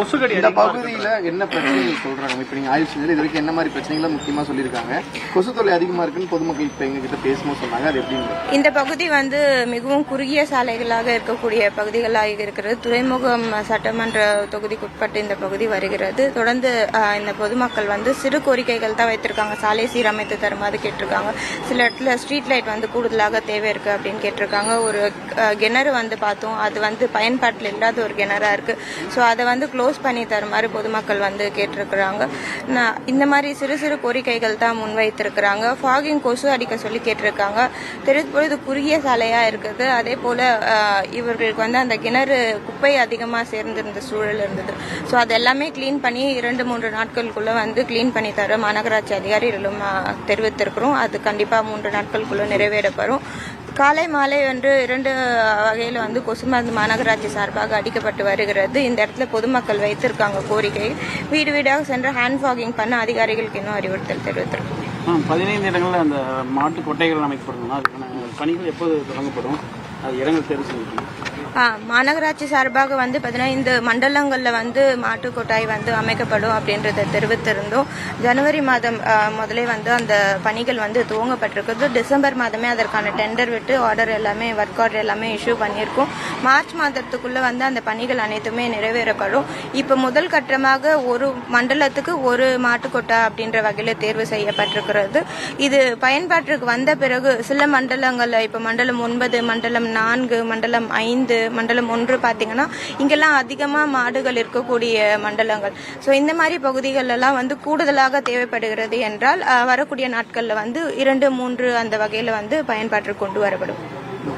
கொசுக்கடி இந்த பகுதியில என்ன பிரச்சனைகள் சொல்றாங்க? இப்ப நீங்க ஆய்வு செஞ்சது இது வரைக்கும் என்ன மாதிரி பிரச்சனைகளை முக்கியமா சொல்லியிருக்காங்க? கொசு தொல்லை அதிகமா இருக்குன்னு பொதுமக்கள் இப்ப எங்க கிட்ட பேசும்போது சொன்னாங்க. அது எப்படிங்க இந்த பகுதி வந்து மிகவும் குறுகிய சாலைகளாக இருக்கக்கூடிய பகுதிகளாக இருக்கிறது. துறைமுகம் சட்டமன்ற தொகுதிக்குட்பட்டு இந்த பகுதி வருகிறது. தொடர்ந்து இந்த பொதுமக்கள் வந்து சிறு கோரிக்கைகள் தான் வைத்திருக்காங்க. சாலை சீரமைத்து தருமாறு கேட்டிருக்காங்க. சில இடத்துல ஸ்ட்ரீட் லைட் வந்து கூடுதலாக தேவை இருக்கு அப்படின்னு கேட்டிருக்காங்க. ஒரு கிணறு வந்து பார்த்தோம். அது வந்து பயன்பாட்டில் இல்லாத ஒரு கிணறா இருக்கு. ஸோ அதை வந்து க்ளோஸ் பண்ணி தருமாறு பொதுமக்கள் வந்து கேட்டிருக்கிறாங்க. நான் இந்த மாதிரி சிறு சிறு கோரிக்கைகள் தான் முன்வைத்திருக்கிறாங்க. ஃபாகிங் கொசு அடிக்க சொல்லி கேட்டிருக்காங்க. தெரிஞ்சு குறுகிய சாலையாக இருக்குது. அதே போல் இவர்களுக்கு வந்து அந்த கிணறு குப்பை அதிகமாக சேர்ந்திருந்த சூழல் இருந்தது. ஸோ அது எல்லாமே க்ளீன் பண்ணி இரண்டு மூன்று நாட்களுக்குள்ளே வந்து க்ளீன் பண்ணி தர மாநகராட்சி அதிகாரிகளும் தெரிவித்திருக்கிறோம். அது கண்டிப்பாக மூன்று நாட்களுக்குள்ளே நிறைவேறப்படும் காலை மாலை என்று இரண்டு வகையில் வந்து கொசு மருந்து மாநகராட்சி சார்பாக அடிக்கப்பட்டு வருகிறது. இந்த இடத்துல பொதுமக்கள் வைத்திருக்காங்க கோரிக்கை. வீடு வீடாக சென்று ஹேண்ட் ஃபாகிங் பண்ண அதிகாரிகளுக்கு இன்னும் அறிவுறுத்தல் தெரிவித்திருக்கோம். பதினைந்து இடங்களில் அந்த மாட்டு கொட்டைகள் அமைக்கப்படுதுன்னா பணிகள் எப்போது தொடங்கப்படும்? ஆ, மாநகராட்சி சார்பாக வந்து பதினைந்து மண்டலங்களில் வந்து மாட்டு கொட்டாய் வந்து அமைக்கப்படும் அப்படின்றத தெரிவித்திருந்தோம். ஜனவரி மாதம் முதலே வந்து அந்த பணிகள் வந்து துவங்கப்பட்டிருக்குது. டிசம்பர் மாதமே அதற்கான டெண்டர் விட்டு ஆர்டர் எல்லாமே ஒர்க் ஆர்டர் எல்லாமே இஷ்யூ பண்ணியிருக்கோம். மார்ச் மாதத்துக்குள்ளே வந்து அந்த பணிகள் அனைத்துமே நிறைவேறப்படும். இப்போ முதல் கட்டமாக ஒரு மண்டலத்துக்கு ஒரு மாட்டுக்கொட்டா அப்படின்ற வகையில் தேர்வு செய்யப்பட்டிருக்கிறது. இது பயன்பாட்டிற்கு வந்த பிறகு சில மண்டலங்களில் இப்போ மண்டலம் ஒன்பது மண்டலம் நான்கு மண்டலம் ஐந்து மண்டலம் ஒன்று பார்த்தீங்கன்னா இங்கெல்லாம் அதிகமாக மாடுகள் இருக்கக்கூடிய மண்டலங்கள். ஸோ இந்த மாதிரி பகுதிகளெல்லாம் வந்து கூடுதலாக தேவைப்படுகிறது என்றால் வரக்கூடிய நாட்களில் வந்து இரண்டு மூன்று அந்த வகையில் வந்து பயன்பாட்டிற்கு கொண்டு வரப்படும்.